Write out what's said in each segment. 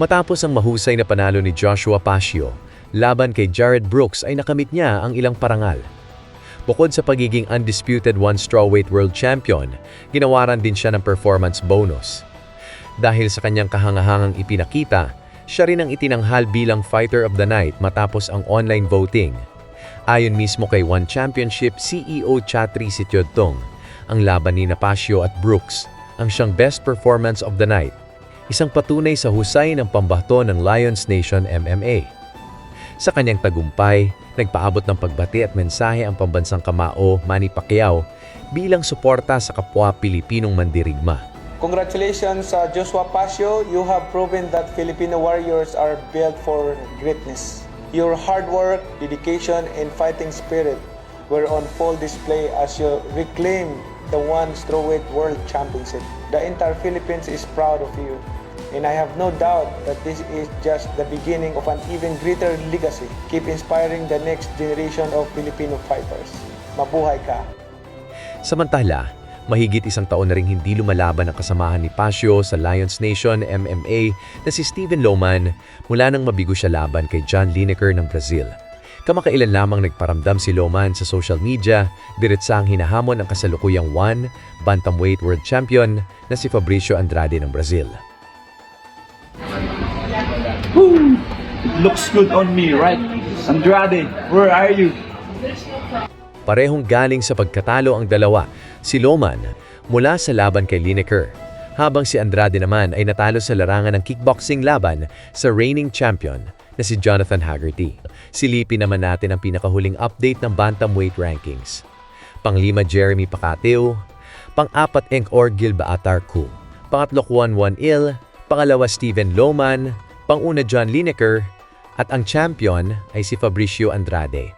Matapos ang mahusay na panalo ni Joshua Pasio, laban kay Jared Brooks ay nakamit niya ang ilang parangal. Bukod sa pagiging undisputed one strawweight world champion, ginawaran din siya ng performance bonus. Dahil sa kanyang kahangahangang ipinakita, siya rin ang itinanghal bilang Fighter of the Night matapos ang online voting. Ayon mismo kay One Championship CEO Chatri Sityodtong, ang laban ni Napasio at Brooks ang siyang best performance of the night isang patunay sa husay ng pambato ng Lions Nation MMA. Sa kanyang tagumpay, nagpaabot ng pagbati at mensahe ang pambansang kamao Manny Pacquiao bilang suporta sa kapwa Pilipinong mandirigma. Congratulations, uh, Joshua Pasio. You have proven that Filipino warriors are built for greatness. Your hard work, dedication, and fighting spirit were on full display as you reclaimed the one strawweight world championship. The entire Philippines is proud of you. And I have no doubt that this is just the beginning of an even greater legacy. Keep inspiring the next generation of Filipino fighters. Mabuhay ka! Samantala, mahigit isang taon na ring hindi lumalaban ang kasamahan ni Pasio sa Lions Nation MMA na si Steven Loman mula nang mabigo siya laban kay John Lineker ng Brazil. Kamakailan lamang nagparamdam si Loman sa social media, diretsang hinahamon ang kasalukuyang one bantamweight world champion na si Fabricio Andrade ng Brazil. Woo! It looks good on me, right? Andrade, where are you? Parehong galing sa pagkatalo ang dalawa, si Loman mula sa laban kay Lineker, habang si Andrade naman ay natalo sa larangan ng kickboxing laban sa reigning champion na si Jonathan Haggerty. Silipin naman natin ang pinakahuling update ng bantamweight rankings. Panglima Jeremy Pacateo, pang-apat Enk Orgil Baatar Kung, pangatlo Juan Juan Il, pangalawa Steven Loman, panguna John Lineker, at ang champion ay si Fabricio Andrade.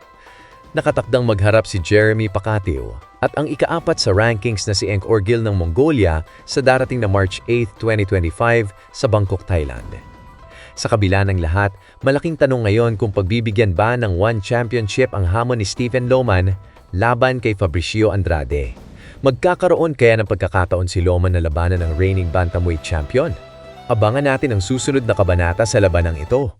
Nakatakdang magharap si Jeremy Pacateo at ang ikaapat sa rankings na si Enk Orgil ng Mongolia sa darating na March 8, 2025 sa Bangkok, Thailand. Sa kabila ng lahat, malaking tanong ngayon kung pagbibigyan ba ng One Championship ang hamon ni Stephen Loman laban kay Fabricio Andrade. Magkakaroon kaya ng pagkakataon si Loman na labanan ng reigning bantamweight champion? Abangan natin ang susunod na kabanata sa labanang ito.